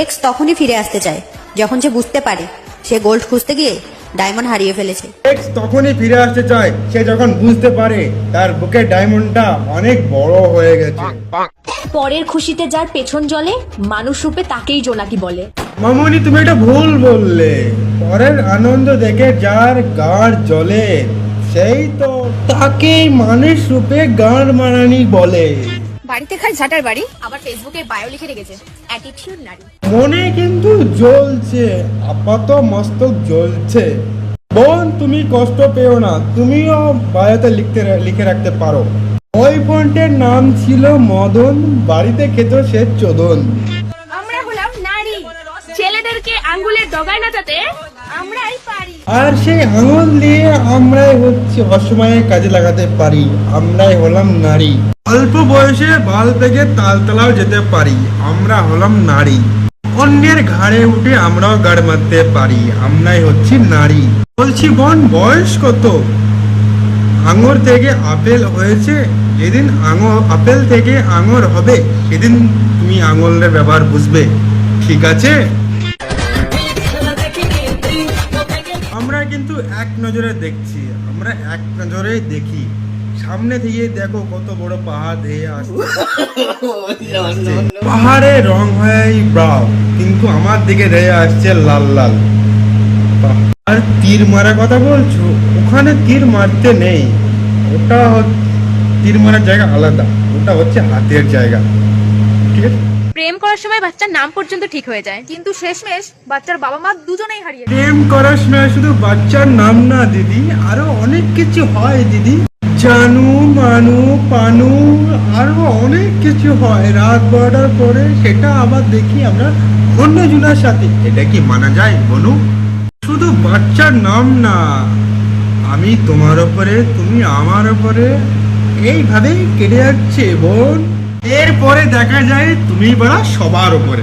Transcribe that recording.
X তখনই ফিরে আসতে চায় যখন সে বুঝতে পারে সে গোল্ড খুঁজতে গিয়ে ডায়মন্ড হারিয়ে ফেলেছে। এক্স তখনই ফিরে আসতে চায় সে যখন বুঝতে পারে তার বুকের ডায়মন্ডটা অনেক বড় হয়ে গেছে। পরের খুশিতে যার পেছন জ্বলে মানুষ রূপে তাকেই জোনাকি বলে। মামনি তুমি এটা ভুল বললে। পরের আনন্দ দেখে যার গাড় জ্বলে সেই তো তাকে মানুষ রূপে গাড় মারানি বলে। বাড়িতে খাই ঝাটার বাড়ি। আবার ফেসবুকে বায়ো লিখে রেখেছে অ্যাটিটিউড নারী। মনে কিন্তু জ্বলছে আপাত মস্তক জ্বলছে। বোন তুমি কষ্ট পেও না তুমিও বায়োতে লিখতে লিখে রাখতে পারো। ওই ফোনটার নাম ছিল মদন বাড়িতে খেত সে চোদন। আমরা হলাম নারী। ছেলেদেরকে আঙ্গুলের ডগায় নাচাতে আমরাই পারি। আর সেই আঙুল দিয়ে আমরাই হচ্ছে অসময়ে কাজে লাগাতে পারি আমরাই হলাম নারী। অল্প বয়সে বাল থেকে তালতলাও যেতে পারি। আমরা হলাম নারী। অন্যের ঘাড়ে উঠে আমরাও গাড় মারতে পারি। আমরাই হচ্ছি নারী। বলছি, বোন, বয়স কত? আঙুর থেকে আপেল হয়েছে। যেদিন আঙুর আপেল থেকে আঙুর হবে, সেদিন তুমি আঙুলের ব্যবহার বুঝবে। ঠিক আছে? আমরা কিন্তু এক নজরে দেখছি। আমরা এক নজরেই দেখি। সামনে থেকে দেখো কত বড় পাহাড় ধেয়ে আসছে। পাহাড়ে রং হয় ব্রাউন কিন্তু আমার দিকে ধেয়ে আসছে লাল লাল। আর তীর মারার কথা বলছো? ওখানে তীর মারতে নেই। ওটা তীর মারার জায়গা আলাদা। ওটা হচ্ছে হাতের জায়গা। ঠিক আছে? প্রেম করার সময় বাচ্চার নাম পর্যন্ত ঠিক হয়ে যায়। কিন্তু শেষমেশ বাচ্চার বাবা মা দুজনেই হারিয়ে প্রেম করার সময় শুধু বাচ্চার নাম না দিদি। আরও অনেক কিছু হয় দিদি। জানু মানু পানু আরও অনেক কিছু হয়। রাত বারোটার পরে সেটা আবার দেখি আমরা অন্য জনের সাথে। এটা কি মানা যায় বলু শুধু বাচ্চার নাম না আমি তোমার ওপরে তুমি আমার ওপরে এইভাবেই কেটে যাচ্ছে বোন। এরপরে দেখা যায় তুমি বলা সবার ওপরে